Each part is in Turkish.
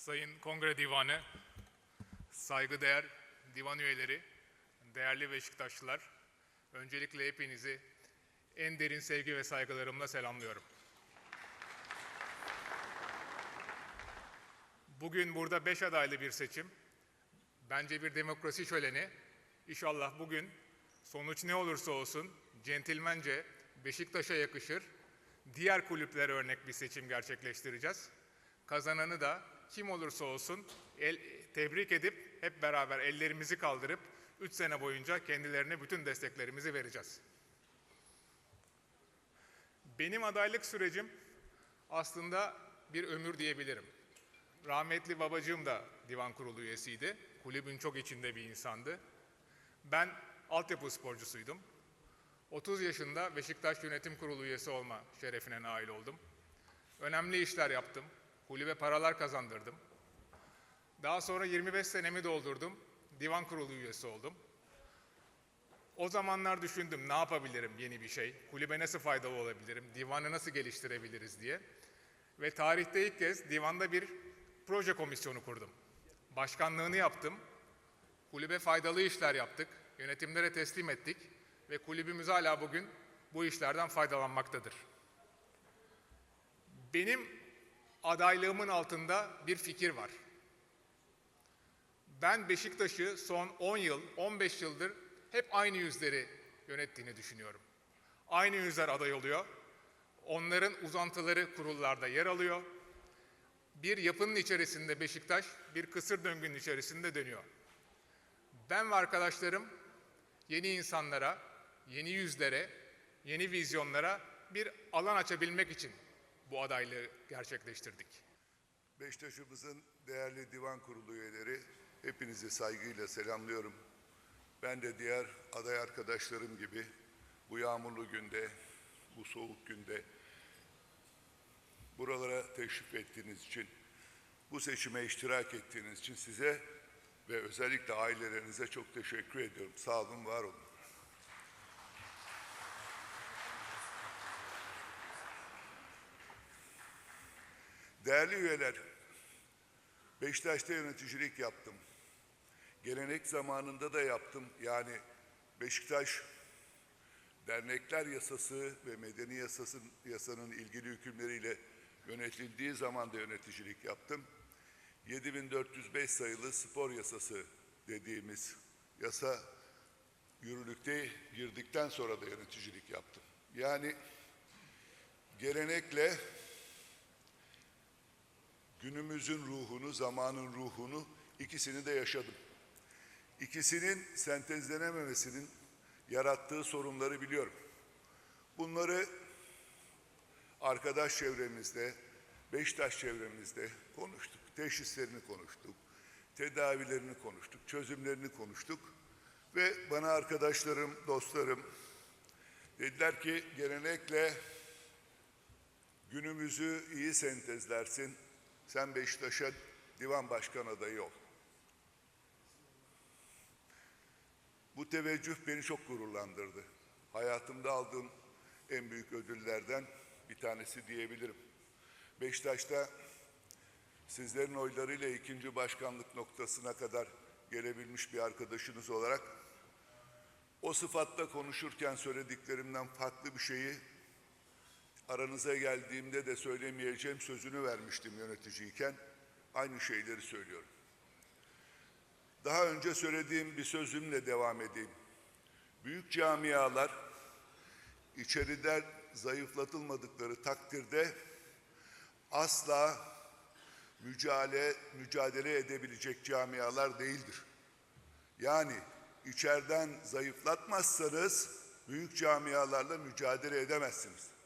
Sayın Kongre Divanı, saygıdeğer divan üyeleri, değerli Beşiktaşlılar, öncelikle hepinizi en derin sevgi ve saygılarımla selamlıyorum. Bugün burada beş adaylı bir seçim. Bence bir demokrasi şöleni. İnşallah bugün sonuç ne olursa olsun centilmence Beşiktaş'a yakışır, diğer kulüplere örnek bir seçim gerçekleştireceğiz. Kazananı da kim olursa olsun el, tebrik edip hep beraber ellerimizi kaldırıp 3 sene boyunca kendilerine bütün desteklerimizi vereceğiz. Benim adaylık sürecim aslında bir ömür diyebilirim. Rahmetli babacığım da divan kurulu üyesiydi. Kulübün çok içinde bir insandı. Ben altyapı sporcusuydum. 30 yaşında Beşiktaş Yönetim Kurulu üyesi olma şerefine nail oldum. Önemli işler yaptım. Kulübe paralar kazandırdım. Daha sonra 25 senemi doldurdum. Divan kurulu üyesi oldum. O zamanlar düşündüm ne yapabilirim yeni bir şey, kulübe nasıl faydalı olabilirim, divanı nasıl geliştirebiliriz diye. Ve tarihte ilk kez divanda bir proje komisyonu kurdum. Başkanlığını yaptım. Kulübe faydalı işler yaptık, yönetimlere teslim ettik ve kulübümüz hala bugün bu işlerden faydalanmaktadır. Benim adaylığımın altında bir fikir var. Ben Beşiktaş'ı son 10 yıl, 15 yıldır hep aynı yüzleri yönettiğini düşünüyorum. Aynı yüzler aday oluyor. Onların uzantıları kurullarda yer alıyor. Bir yapının içerisinde Beşiktaş bir kısır döngünün içerisinde dönüyor. Ben ve arkadaşlarım yeni insanlara, yeni yüzlere, yeni vizyonlara bir alan açabilmek için bu adaylığı gerçekleştirdik. Beşiktaş'ımızın değerli divan kurulu üyeleri, hepinizi saygıyla selamlıyorum. Ben de diğer aday arkadaşlarım gibi bu yağmurlu günde, bu soğuk günde buralara teşrif ettiğiniz için, bu seçime iştirak ettiğiniz için size ve özellikle ailelerinize çok teşekkür ediyorum. Sağ olun, var olun. Değerli üyeler, Beşiktaş'ta yöneticilik yaptım. Gelenek zamanında da yaptım. Yani Beşiktaş Dernekler Yasası ve Medeni Yasası'nın yasanın ilgili hükümleriyle yönetildiği zaman da yöneticilik yaptım. 7405 sayılı spor yasası dediğimiz yasa yürürlükte girdikten sonra da yöneticilik yaptım. Yani gelenekle günümüzün ruhunu, zamanın ruhunu ikisini de yaşadım. İkisinin sentezlenememesinin yarattığı sorunları biliyorum. Bunları arkadaş çevremizde, Beşiktaş çevremizde konuştuk. Teşhislerini konuştuk, tedavilerini konuştuk, çözümlerini konuştuk. Ve bana arkadaşlarım, dostlarım dediler ki gelenekle günümüzü iyi sentezlersin. Sen Beşiktaş'a divan başkan adayı ol. Bu teveccüh beni çok gururlandırdı. Hayatımda aldığım en büyük ödüllerden bir tanesi diyebilirim. Beşiktaş'ta sizlerin oylarıyla ikinci başkanlık noktasına kadar gelebilmiş bir arkadaşınız olarak o sıfatla konuşurken söylediklerimden farklı bir şeyi aranıza geldiğimde de söylemeyeceğim sözünü vermiştim yöneticiyken. Aynı şeyleri söylüyorum. Daha önce söylediğim bir sözümle devam edeyim. Büyük camialar içeriden zayıflatılmadıkları takdirde asla mücadele, mücadele edebilecek camialar değildir. Yani içeriden zayıflatmazsanız büyük camialarla mücadele edemezsiniz.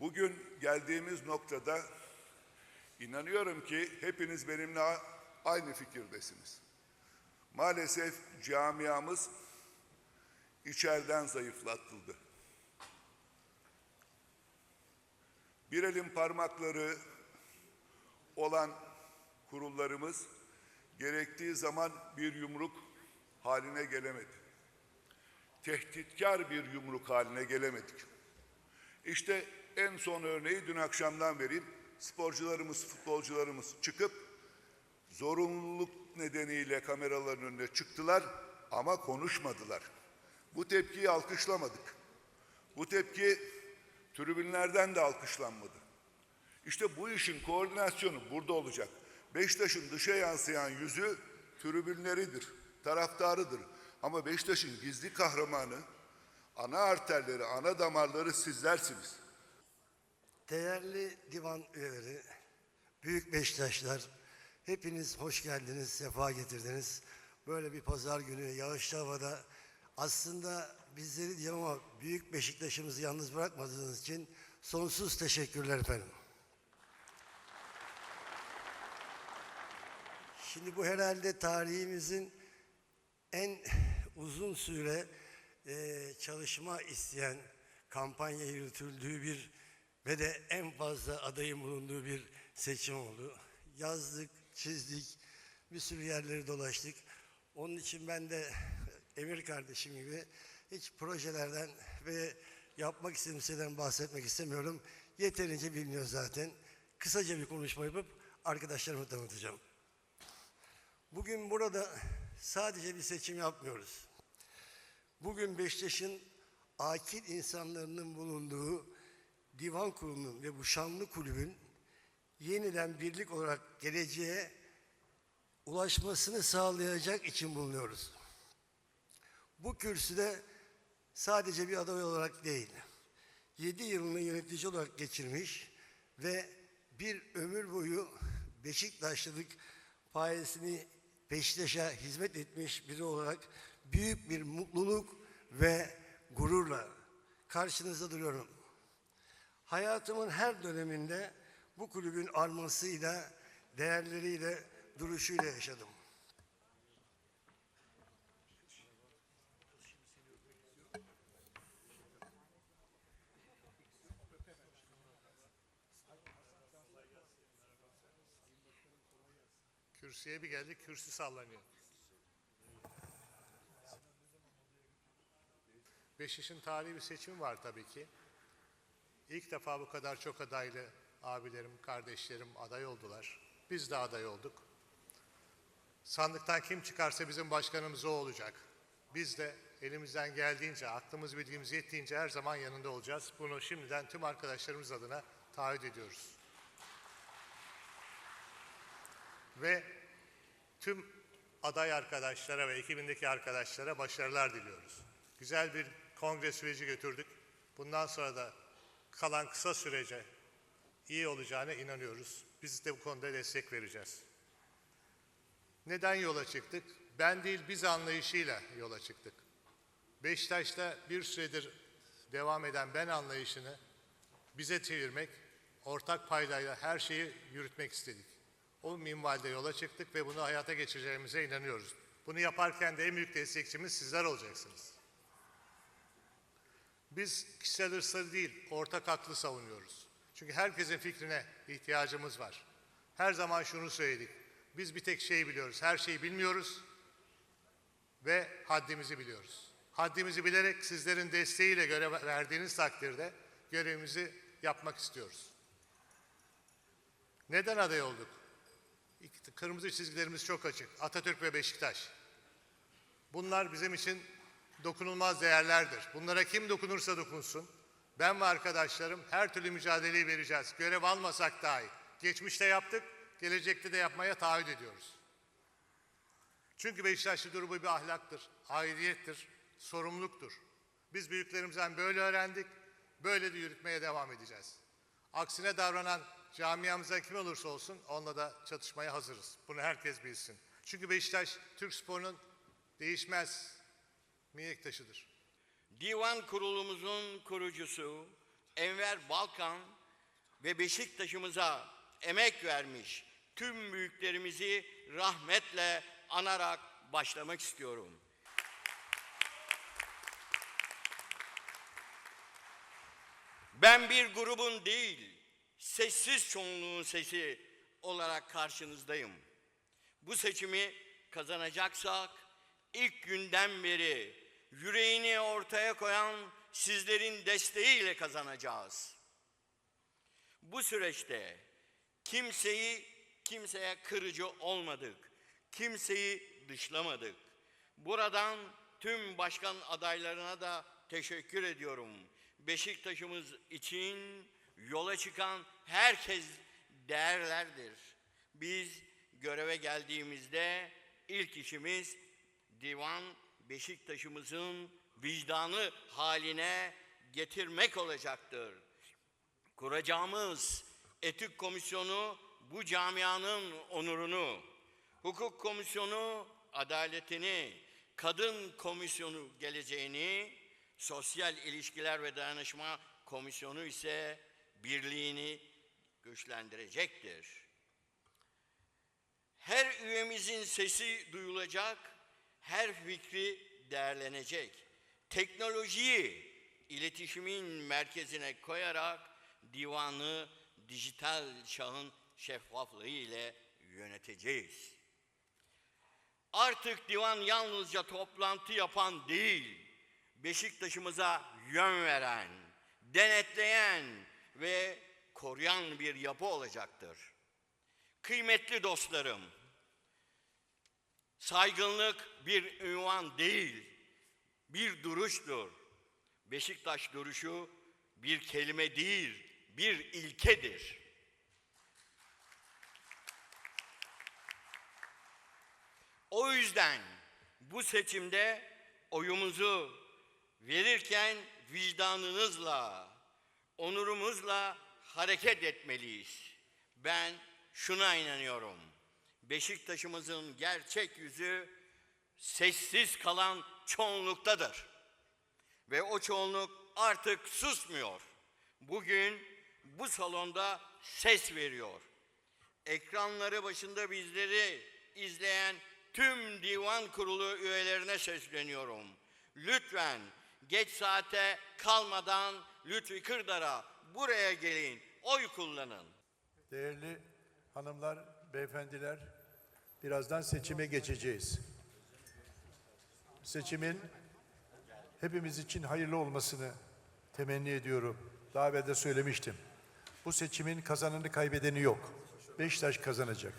Bugün geldiğimiz noktada inanıyorum ki hepiniz benimle aynı fikirdesiniz. Maalesef camiamız içeriden zayıflatıldı. Bir elin parmakları olan kurullarımız gerektiği zaman bir yumruk haline gelemedi. Tehditkar bir yumruk haline gelemedik. İşte en son örneği dün akşamdan vereyim. Sporcularımız, futbolcularımız çıkıp zorunluluk nedeniyle kameraların önüne çıktılar ama konuşmadılar. Bu tepkiyi alkışlamadık. Bu tepki tribünlerden de alkışlanmadı. İşte bu işin koordinasyonu burada olacak. Beşiktaş'ın dışa yansıyan yüzü tribünleridir, taraftarıdır. Ama Beşiktaş'ın gizli kahramanı, ana arterleri, ana damarları sizlersiniz. Değerli divan üyeleri, büyük Beşiktaşlar, hepiniz hoş geldiniz, sefa getirdiniz. Böyle bir pazar günü yağışlı havada aslında bizleri diyemem ama büyük Beşiktaş'ımızı yalnız bırakmadığınız için sonsuz teşekkürler efendim. Şimdi bu herhalde tarihimizin en uzun süre e, çalışma isteyen, kampanya yürütüldüğü bir ve de en fazla adayın bulunduğu bir seçim oldu. Yazdık, çizdik, bir sürü yerleri dolaştık. Onun için ben de Emir kardeşim gibi hiç projelerden ve yapmak istediğim şeyden bahsetmek istemiyorum. Yeterince biliniyor zaten. Kısaca bir konuşma yapıp arkadaşlarımı tanıtacağım. Bugün burada sadece bir seçim yapmıyoruz. Bugün Beşiktaş'ın akil insanlarının bulunduğu divan kurulunun ve bu şanlı kulübün yeniden birlik olarak geleceğe ulaşmasını sağlayacak için bulunuyoruz. Bu kürsüde sadece bir aday olarak değil, 7 yılını yönetici olarak geçirmiş ve bir ömür boyu Beşiktaşlılık payesini Beşiktaş'a hizmet etmiş biri olarak büyük bir mutluluk ve gururla karşınızda duruyorum. Hayatımın her döneminde bu kulübün armasıyla, değerleriyle, duruşuyla yaşadım. Kürsüye bir geldik, kürsü sallanıyor. Beşiktaş'ın tarihi bir seçimi var tabii ki. İlk defa bu kadar çok adaylı abilerim, kardeşlerim aday oldular. Biz de aday olduk. Sandıktan kim çıkarsa bizim başkanımız o olacak. Biz de elimizden geldiğince, aklımız bilgimiz yettiğince her zaman yanında olacağız. Bunu şimdiden tüm arkadaşlarımız adına taahhüt ediyoruz. Ve tüm aday arkadaşlara ve ekibindeki arkadaşlara başarılar diliyoruz. Güzel bir kongre süreci götürdük. Bundan sonra da kalan kısa sürece iyi olacağına inanıyoruz. Biz de bu konuda destek vereceğiz. Neden yola çıktık? Ben değil biz anlayışıyla yola çıktık. Beşiktaş'ta bir süredir devam eden ben anlayışını bize çevirmek, ortak paydayla her şeyi yürütmek istedik. O minvalde yola çıktık ve bunu hayata geçireceğimize inanıyoruz. Bunu yaparken de en büyük destekçimiz sizler olacaksınız. Biz kişisel hırsları değil, ortak aklı savunuyoruz. Çünkü herkesin fikrine ihtiyacımız var. Her zaman şunu söyledik. Biz bir tek şeyi biliyoruz. Her şeyi bilmiyoruz ve haddimizi biliyoruz. Haddimizi bilerek sizlerin desteğiyle görev verdiğiniz takdirde görevimizi yapmak istiyoruz. Neden aday olduk? Kırmızı çizgilerimiz çok açık. Atatürk ve Beşiktaş. Bunlar bizim için dokunulmaz değerlerdir. Bunlara kim dokunursa dokunsun. Ben ve arkadaşlarım her türlü mücadeleyi vereceğiz. Görev almasak dahi. Geçmişte yaptık, gelecekte de yapmaya taahhüt ediyoruz. Çünkü Beşiktaşlı durumu bir ahlaktır, aidiyettir, sorumluluktur. Biz büyüklerimizden böyle öğrendik, böyle de yürütmeye devam edeceğiz. Aksine davranan camiamızda kim olursa olsun onunla da çatışmaya hazırız. Bunu herkes bilsin. Çünkü Beşiktaş Türk sporunun değişmez mihenk taşıdır. Divan kurulumuzun kurucusu Enver Balkan ve Beşiktaş'ımıza emek vermiş tüm büyüklerimizi rahmetle anarak başlamak istiyorum. Ben bir grubun değil, sessiz çoğunluğun sesi olarak karşınızdayım. Bu seçimi kazanacaksak ilk günden beri yüreğini ortaya koyan sizlerin desteğiyle kazanacağız. Bu süreçte kimseyi kimseye kırıcı olmadık. Kimseyi dışlamadık. Buradan tüm başkan adaylarına da teşekkür ediyorum. Beşiktaş'ımız için yola çıkan herkes değerlerdir. Biz göreve geldiğimizde ilk işimiz divan Beşiktaş'ımızın vicdanı haline getirmek olacaktır. Kuracağımız etik komisyonu bu camianın onurunu, hukuk komisyonu adaletini, kadın komisyonu geleceğini, sosyal ilişkiler ve dayanışma komisyonu ise birliğini güçlendirecektir. Her üyemizin sesi duyulacak, her fikri değerlenecek. Teknolojiyi iletişimin merkezine koyarak divanı dijital çağın şeffaflığı ile yöneteceğiz. Artık divan yalnızca toplantı yapan değil, Beşiktaş'ımıza yön veren, denetleyen ve koruyan bir yapı olacaktır. Kıymetli dostlarım, saygınlık bir ünvan değil, bir duruştur. Beşiktaş duruşu bir kelime değil, bir ilkedir. O yüzden bu seçimde oyumuzu verirken vicdanınızla, onurumuzla hareket etmeliyiz. Ben şuna inanıyorum. Beşiktaş'ımızın gerçek yüzü sessiz kalan çoğunluktadır. Ve o çoğunluk artık susmuyor. Bugün bu salonda ses veriyor. Ekranları başında bizleri izleyen tüm divan kurulu üyelerine sesleniyorum. Lütfen geç saate kalmadan Lütfi Kırdar'a buraya gelin, oy kullanın. Değerli hanımlar, beyefendiler, birazdan seçime geçeceğiz. Seçimin hepimiz için hayırlı olmasını temenni ediyorum. Daha evvel de söylemiştim. Bu seçimin kazananı kaybedeni yok. Beşiktaş kazanacak.